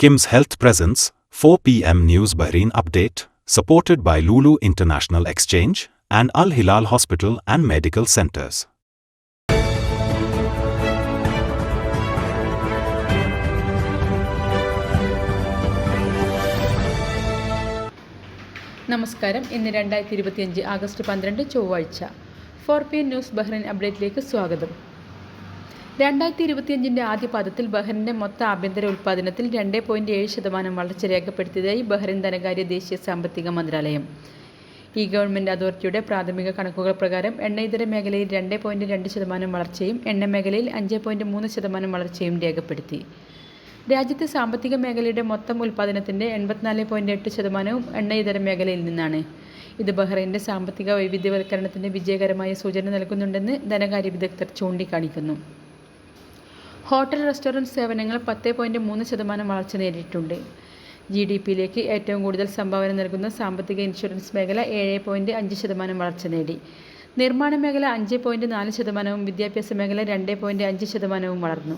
Kim's Health Presence, 4 p.m. News Bahrain Update, supported by Lulu International Exchange and Al Hilal Hospital and Medical Centers. നമസ്കാരം ഇന്ന് രണ്ടായിരത്തി ഇരുപത്തിയഞ്ച് August പന്ത്രണ്ട് ചൊവ്വാഴ്ച four P N news Bahrain അപ്ഡേറ്റിലേക്ക് സ്വാഗതം രണ്ടായിരത്തി ഇരുപത്തിയഞ്ചിന്റെ ആദ്യ പാദത്തിൽ ബഹ്റിന്റെ മൊത്ത ആഭ്യന്തര ഉൽപ്പാദനത്തിൽ രണ്ട് പോയിന്റ് ഏഴ് ശതമാനം വളർച്ച രേഖപ്പെടുത്തിയതായി ബഹ്റിൻ ധനകാര്യ ദേശീയ സാമ്പത്തിക മന്ത്രാലയം. ഈ ഗവൺമെന്റ് അതോറിറ്റിയുടെ പ്രാഥമിക കണക്കുകൾ പ്രകാരം എണ്ണയിതര മേഖലയിൽ രണ്ട് പോയിന്റ് രണ്ട് ശതമാനം വളർച്ചയും എണ്ണ മേഖലയിൽ അഞ്ച് പോയിന്റ് മൂന്ന് ശതമാനം വളർച്ചയും രേഖപ്പെടുത്തി. രാജ്യത്തെ സാമ്പത്തിക മേഖലയുടെ മൊത്തം ഉൽപ്പാദനത്തിന്റെ എൺപത്തിനാല് പോയിന്റ് എട്ട് ശതമാനവും എണ്ണ ഇതര മേഖലയിൽ നിന്നാണ്. ഇത് ബഹ്റൈന്റെ സാമ്പത്തിക വൈവിധ്യവൽക്കരണത്തിന്റെ വിജയകരമായ സൂചന നൽകുന്നുണ്ടെന്ന് ധനകാര്യ വിദഗ്ധർ ചൂണ്ടിക്കാണിക്കുന്നു. ഹോട്ടൽ റെസ്റ്റോറന്റ് സേവനങ്ങൾ പത്ത് പോയിന്റ് മൂന്ന് ശതമാനം വളർച്ച നേരിട്ടുണ്ട് ജി ഡി പിയിലേക്ക് ഏറ്റവും കൂടുതൽ സംഭാവന നൽകുന്ന സാമ്പത്തിക ഇൻഷുറൻസ് മേഖല ഏഴ് പോയിന്റ് അഞ്ച് ശതമാനം വളർച്ച നേടി. നിർമ്മാണ മേഖല അഞ്ച് പോയിന്റ് നാല് ശതമാനവും വിദ്യാഭ്യാസ മേഖല രണ്ട് പോയിന്റ് അഞ്ച് ശതമാനവും വളർന്നു.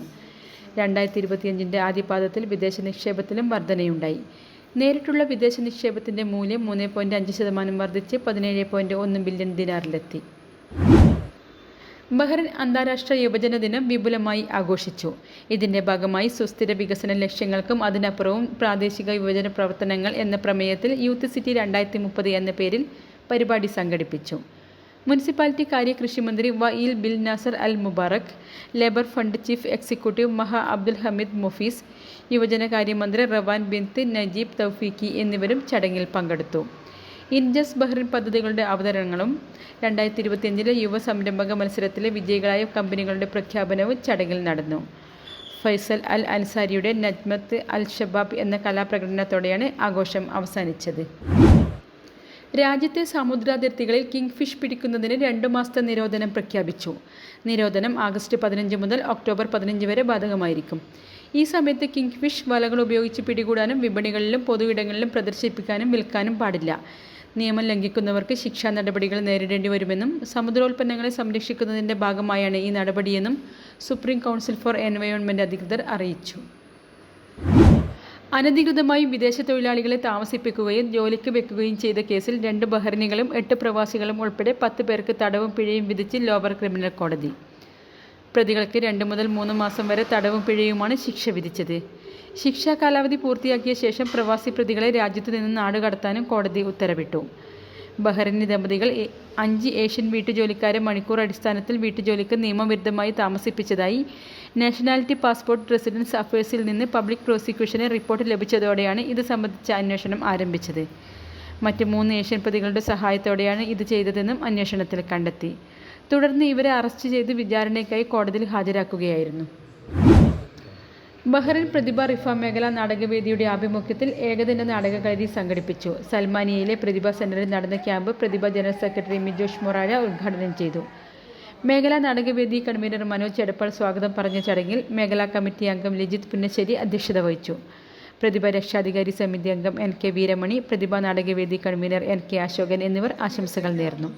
രണ്ടായിരത്തി ഇരുപത്തിയഞ്ചിന്റെ ആദ്യപാദത്തിൽ വിദേശ നിക്ഷേപത്തിലും വർധനയുണ്ടായി. നേരിട്ടുള്ള വിദേശ നിക്ഷേപത്തിന്റെ മൂല്യം മൂന്ന് പോയിന്റ് അഞ്ച് ശതമാനം വർദ്ധിച്ച് പതിനേഴ് പോയിന്റ് ഒന്ന് ബില്യൺ ദിനാറിലെത്തി. ബഹ്റിൻ അന്താരാഷ്ട്ര യുവജന ദിനം വിപുലമായി ആഘോഷിച്ചു. ഇതിന്റെ ഭാഗമായി സുസ്ഥിര വികസന ലക്ഷ്യങ്ങൾക്കും അതിനപ്പുറവും പ്രാദേശിക യുവജന പ്രവർത്തനങ്ങൾ എന്ന പ്രമേയത്തിൽ യൂത്ത് സിറ്റി രണ്ടായിരത്തി മുപ്പത് എന്ന പേരിൽ പരിപാടി സംഘടിപ്പിച്ചു. മുനിസിപ്പാലിറ്റി കാര്യ കൃഷിമന്ത്രി വയിൽ bin Nasser al Mubarak labour fund chief executive Maha Abdul Hameed Mufeez യുവജനകാര്യമന്ത്രി Rawan bint Najeeb Tawfiqi എന്നിവരും ചടങ്ങിൽ പങ്കെടുത്തു. ഇൻജസ് ബഹ്റിൻ പദ്ധതികളുടെ അവതരണങ്ങളും രണ്ടായിരത്തി ഇരുപത്തിയഞ്ചിലെ യുവ സംരംഭക മത്സരത്തിലെ വിജയികളായ കമ്പനികളുടെ പ്രഖ്യാപനവും ചടങ്ങിൽ നടന്നു. ഫൈസൽ അൽ അൻസാരിയുടെ നജ്മത്ത് അൽ ഷബാബ് എന്ന കലാപ്രകടനത്തോടെയാണ് ആഘോഷം അവസാനിച്ചത്. രാജ്യത്തെ സമുദ്രാതിർത്തികളിൽ കിങ് ഫിഷ് പിടിക്കുന്നതിന് രണ്ടു മാസത്തെ നിരോധനം പ്രഖ്യാപിച്ചു. നിരോധനം ആഗസ്റ്റ് പതിനഞ്ച് മുതൽ ഒക്ടോബർ പതിനഞ്ച് വരെ ബാധകമായിരിക്കും. ഈ സമയത്ത് കിങ് ഫിഷ് വലകൾ ഉപയോഗിച്ച് പിടികൂടാനും വിപണികളിലും പൊതുവിടങ്ങളിലും പ്രദർശിപ്പിക്കാനും വിൽക്കാനും പാടില്ല. നിയമം ലംഘിക്കുന്നവർക്ക് ശിക്ഷാ നടപടികൾ നേരിടേണ്ടി വരുമെന്നും സമുദ്രോൽപ്പന്നങ്ങളെ സംരക്ഷിക്കുന്നതിന്റെ ഭാഗമായാണ് ഈ നടപടിയെന്നും സുപ്രീം കൗൺസിൽ ഫോർ എൻവയോൺമെന്റ് അധികൃതർ അറിയിച്ചു. അനധികൃതമായി വിദേശ തൊഴിലാളികളെ താമസിപ്പിക്കുകയും ജോലിക്ക് വെക്കുകയും ചെയ്ത കേസിൽ രണ്ട് ബഹ്റിനികളും എട്ട് പ്രവാസികളും ഉൾപ്പെടെ പത്ത് പേർക്ക് തടവും പിഴയും വിധിച്ച് ലോവർ ക്രിമിനൽ കോടതി. പ്രതികൾക്ക് രണ്ട് മുതൽ മൂന്ന് മാസം വരെ തടവും പിഴയുമാണ് ശിക്ഷ വിധിച്ചത്. ശിക്ഷാ കാലാവധി പൂർത്തിയാക്കിയ ശേഷം പ്രവാസി പ്രതികളെ രാജ്യത്തു നിന്ന് നാടുകടത്താനും കോടതി ഉത്തരവിട്ടു. ബഹ്റൈനി ദമ്പതികൾ അഞ്ച് ഏഷ്യൻ വീട്ടുജോലിക്കാരെ മണിക്കൂർ അടിസ്ഥാനത്തിൽ വീട്ടുജോലിക്ക് നിയമവിരുദ്ധമായി താമസിപ്പിച്ചതായി നാഷണാലിറ്റി പാസ്പോർട്ട് റെസിഡൻസ് അഫയേഴ്സിൽ നിന്ന് പബ്ലിക് പ്രോസിക്യൂഷന് റിപ്പോർട്ട് ലഭിച്ചതോടെയാണ് ഇത് സംബന്ധിച്ച അന്വേഷണം ആരംഭിച്ചത്. മറ്റ് മൂന്ന് ഏഷ്യൻ പ്രതികളുടെ സഹായത്തോടെയാണ് ഇത് ചെയ്തതെന്നും അന്വേഷണത്തിൽ കണ്ടെത്തി. തുടർന്ന് ഇവരെ അറസ്റ്റ് ചെയ്ത് വിചാരണയ്ക്കായി കോടതിയിൽ ഹാജരാക്കുകയായിരുന്നു. ബഹ്റിൻ പ്രതിഭ റിഫ മേഖല നാടകവേദിയുടെ ആഭിമുഖ്യത്തിൽ ഏകദിന നാടകകളരി സംഘടിപ്പിച്ചു. സൽമാനിയയിലെ പ്രതിഭ സെന്ററിൽ നടന്ന camp Prathibha general secretary Mijosh Morazha ഉദ്ഘാടനം ചെയ്തു. മേഖലാ നാടകവേദി കൺവീനർ മനോജ് എടപ്പാൾ സ്വാഗതം പറഞ്ഞ ചടങ്ങിൽ മേഖലാ കമ്മിറ്റി അംഗം ലിജിത് പുന്നശ്ശേരി അധ്യക്ഷത വഹിച്ചു. പ്രതിഭ രക്ഷാധികാരി സമിതി അംഗം എൻ കെ വീരമണി പ്രതിഭ നാടകവേദി കൺവീനർ എൻ കെ അശോകൻ എന്നിവർ ആശംസകൾ നേർന്നു.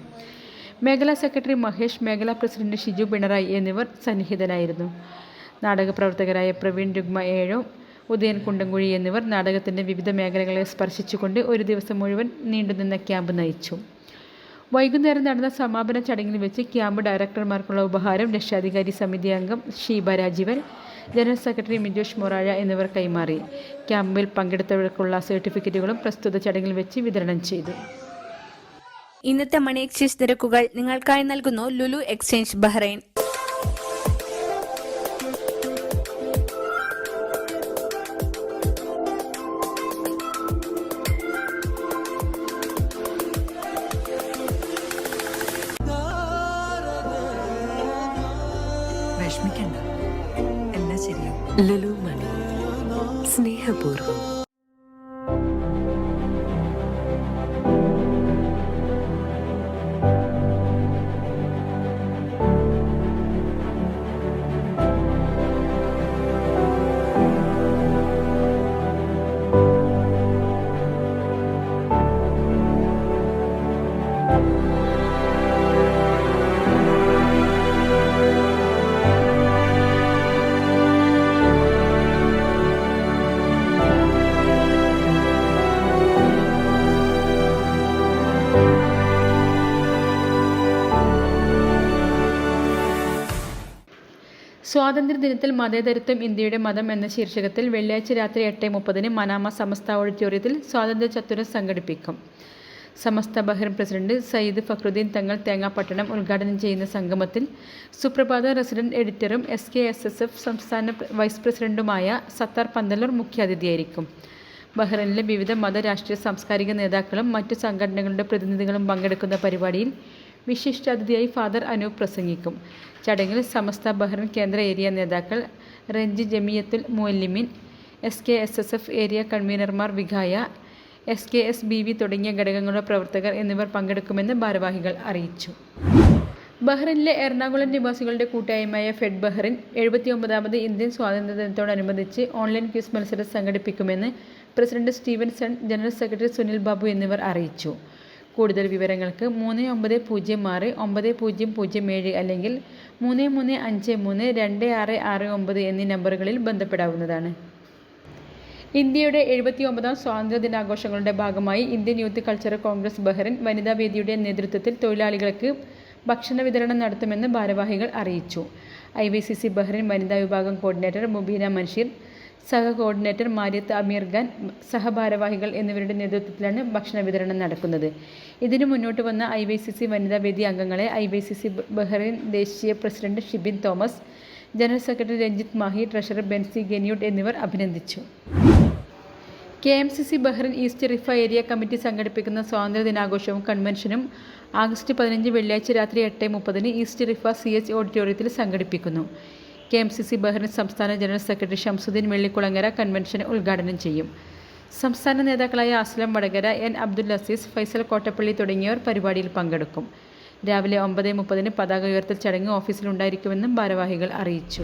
മേഖലാ സെക്രട്ടറി മഹേഷ് മേഖലാ പ്രസിഡന്റ് ഷിജു പിണറായി എന്നിവർ സന്നിഹിതനായിരുന്നു നാടകപ്രവർത്തകരായ പ്രവീൺ രുഗ്മ ഏഴോ ഉദയൻ കുണ്ടംകുഴി എന്നിവർ നാടകത്തിന്റെ വിവിധ മേഖലകളെ സ്പർശിച്ചുകൊണ്ട് ഒരു ദിവസം മുഴുവൻ നീണ്ടുനിന്ന ക്യാമ്പ് നയിച്ചു. വൈകുന്നേരം നടന്ന സമാപന ചടങ്ങിൽ വെച്ച് ക്യാമ്പ് ഡയറക്ടർമാർക്കുള്ള ഉപഹാരം രക്ഷാധികാരി സമിതി അംഗം ഷീബ രാജീവൻ ജനറൽ സെക്രട്ടറി മിജോഷ് മൊറാഴ എന്നിവർ കൈമാറി. ക്യാമ്പിൽ പങ്കെടുത്തവർക്കുള്ള സർട്ടിഫിക്കറ്റുകളും പ്രസ്തുത ചടങ്ങിൽ വെച്ച് വിതരണം ചെയ്തു. ഇന്നത്തെ മണി എക്സ്ചേഞ്ച് നിരക്കുകൾ നിങ്ങൾക്കായി നൽകുന്നു ലുലു എക്സ്ചേഞ്ച് ബഹ്റൈൻ. ശരിയാവും ലുലു സ്വാതന്ത്ര്യദിനത്തിൽ മതേതരത്വം ഇന്ത്യയുടെ മതം എന്ന ശീർഷകത്തിൽ വെള്ളിയാഴ്ച രാത്രി എട്ട് മുപ്പതിന് മനാമ സമസ്ത ഓഡിറ്റോറിയത്തിൽ സ്വാതന്ത്ര്യ ചത്തുരം സംഘടിപ്പിക്കും. സമസ്ത ബഹ്റിൻ പ്രസിഡന്റ് സയ്യിദ് ഫഖ്റുദ്ദീൻ തങ്ങൾ തേങ്ങാപ്പട്ടണം ഉദ്ഘാടനം ചെയ്യുന്ന സംഗമത്തിൽ Suprabhatha resident എഡിറ്ററും S K S S F സംസ്ഥാന വൈസ് പ്രസിഡന്റുമായ സത്താർ പന്തല്ലൂർ മുഖ്യാതിഥിയായിരിക്കും. ബഹ്റിനിലെ വിവിധ മത രാഷ്ട്രീയ സാംസ്കാരിക നേതാക്കളും മറ്റു സംഘടനകളുടെ പ്രതിനിധികളും പങ്കെടുക്കുന്ന പരിപാടിയിൽ വിശിഷ്ടാതിഥിയായി ഫാദർ അനൂപ് പ്രസംഗിക്കും. ചടങ്ങിൽ സമസ്ത ബഹ്റിൻ കേന്ദ്ര ഏരിയ നേതാക്കൾ range Jamiathul Muallimeen S K S S F area കൺവീനർമാർ വിഘായ S K S B V തുടങ്ങിയ ഘടകങ്ങളുടെ പ്രവർത്തകർ എന്നിവർ പങ്കെടുക്കുമെന്ന് ഭാരവാഹികൾ അറിയിച്ചു. ബഹ്റിനിലെ എറണാകുളം നിവാസികളുടെ കൂട്ടായ്മയായ ഫെഡ് ബഹ്റിൻ എഴുപത്തിയൊമ്പതാമത് ഇന്ത്യൻ സ്വാതന്ത്ര്യ ദിനത്തോടനുബന്ധിച്ച് ഓൺലൈൻ ക്യൂസ് മത്സരം സംഘടിപ്പിക്കുമെന്ന് president Stevenson general secretary Sunil Babu എന്നിവർ അറിയിച്ചു. കൂടുതൽ വിവരങ്ങൾക്ക് മൂന്ന് ഒമ്പത് പൂജ്യം ആറ് ഒമ്പത് പൂജ്യം പൂജ്യം ഏഴ് അല്ലെങ്കിൽ മൂന്ന് മൂന്ന് അഞ്ച് മൂന്ന് രണ്ട് ആറ് ആറ് ഒമ്പത് എന്നീ നമ്പറുകളിൽ ബന്ധപ്പെടാവുന്നതാണ്. ഇന്ത്യയുടെ എഴുപത്തിയൊമ്പതാം സ്വാതന്ത്ര്യ ദിനാഘോഷങ്ങളുടെ ഭാഗമായി Indian youth cultural congress Bahrain വനിതാ വേദിയുടെ നേതൃത്വത്തിൽ തൊഴിലാളികൾക്ക് ഭക്ഷണ വിതരണം നടത്തുമെന്ന് ഭാരവാഹികൾ അറിയിച്ചു. I V C C Bahrain വനിതാ വിഭാഗം കോർഡിനേറ്റർ മുബീന മൻഷീർ സഹ കോർഡിനേറ്റർ മാരിയത്ത് അമീർ ഖാൻ സഹഭാരവാഹികൾ എന്നിവരുടെ നേതൃത്വത്തിലാണ് ഭക്ഷണ വിതരണം നടക്കുന്നത്. ഇതിനു മുന്നോട്ട് വന്ന ഐ വൈ സി സി വനിതാ വേദി അംഗങ്ങളെ I Y C C Bahrain ദേശീയ president Shibin Thomas general secretary Ranjith Mahe treasurer Bency ഗെനിയൂട്ട് എന്നിവർ അഭിനന്ദിച്ചു. K M C C Bahrain East Riffa area committee സംഘടിപ്പിക്കുന്ന സ്വാതന്ത്ര്യ ദിനാഘോഷവും കൺവെൻഷനും ആഗസ്റ്റ് പതിനഞ്ച് വെള്ളിയാഴ്ച രാത്രി എട്ട് മുപ്പതിന് ഈസ്റ്റ് റിഫ സി എച്ച് ഓഡിറ്റോറിയത്തിൽ സംഘടിപ്പിക്കുന്നു. K M C C Bahrain സംസ്ഥാന general secretary Shamsuddin Vellikulangara convention ഉദ്ഘാടനം ചെയ്യും. സംസ്ഥാന നേതാക്കളായ അസ്ലം വടകര എൻ അബ്ദുൽ അസീസ് ഫൈസൽ കോട്ടപ്പള്ളി തുടങ്ങിയവർ പരിപാടിയിൽ പങ്കെടുക്കും. രാവിലെ ഒമ്പത് മുപ്പതിന് പതാക ഉയർത്തൽ ചടങ്ങ് ഓഫീസിലുണ്ടായിരിക്കുമെന്നും ഭാരവാഹികൾ അറിയിച്ചു.